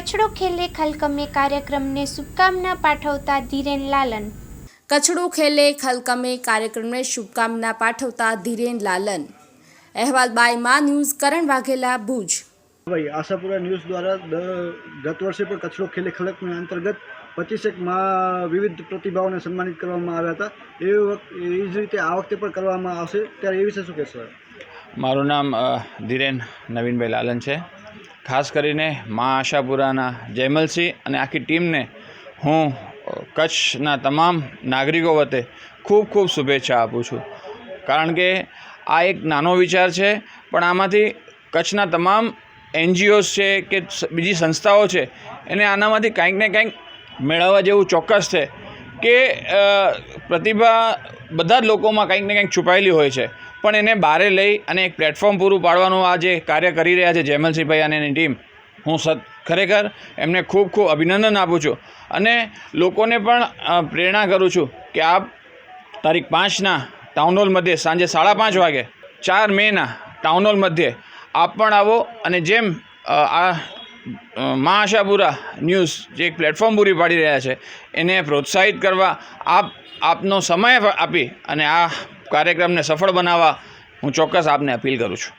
કચડો ખેલે ખલકમે કાર્યક્રમને શુભકામના પાઠવતા ધીરેન લાલન. કચડો ખેલે ખલકમે કાર્યક્રમને શુભકામના પાઠવતા ધીરેન લાલન. અહેવાલ બાય મા ન્યૂઝ કરણ વાઘેલા ભુજ. ભાઈ આશાપુરા ન્યૂઝ દ્વારા ગત વર્ષે પણ કચરો ખેલે ખલકના અંતર્ગત પચીસેકમાં વિવિધ પ્રતિભાઓને સન્માનિત કરવામાં આવ્યા હતા. એ વખત એ જ રીતે આ વખતે પણ કરવામાં આવશે. ત્યારે એ વિશે શું કહેશો? મારું નામ ધીરેન નવીનભાઈ લાલન છે. ખાસ કરીને મા આશાપુરાના જયમલસિંહ અને આખી ટીમને હું કચ્છના તમામ નાગરિકો વતે ખૂબ ખૂબ શુભેચ્છા આપું છું. કારણ કે આ એક નાનો વિચાર છે, પણ આમાંથી કચ્છના તમામ એનજીઓસ છે કે બીજી સંસ્થાઓ છે, એને આનામાંથી કાંઈક ને કાંઈક મેળવવા જેવું ચોક્કસ છે કે પ્રતિભા બધા જ લોકોમાં કંઈક ને કંઈક છુપાયેલી હોય છે. પણ એને બહારે લઈ અને એક પ્લેટફોર્મ પૂરું પાડવાનું આ જે કાર્ય કરી રહ્યા છે જયમલસિંહભાઈ અને એની ટીમ હું સત, ખરેખર એમને ખૂબ ખૂબ અભિનંદન આપું છું. અને લોકોને પણ પ્રેરણા કરું છું કે આપ તારીખ પાંચના ટાઉન હોલ મધ્યે સાંજે સાડા પાંચ વાગે, ચાર મેના ટાઉન હોલ મધ્યે આપ પણ આવો અને જેમ આ મા આશાપુરા ન્યૂઝ જે એક પ્લેટફોર્મ પૂરી પાડી રહ્યા છે, એને પ્રોત્સાહિત કરવા આપ, આપનો સમય આપી અને આ કાર્યક્રમને સફળ બનાવવા હું ચોક્કસ આપને અપીલ કરું છું.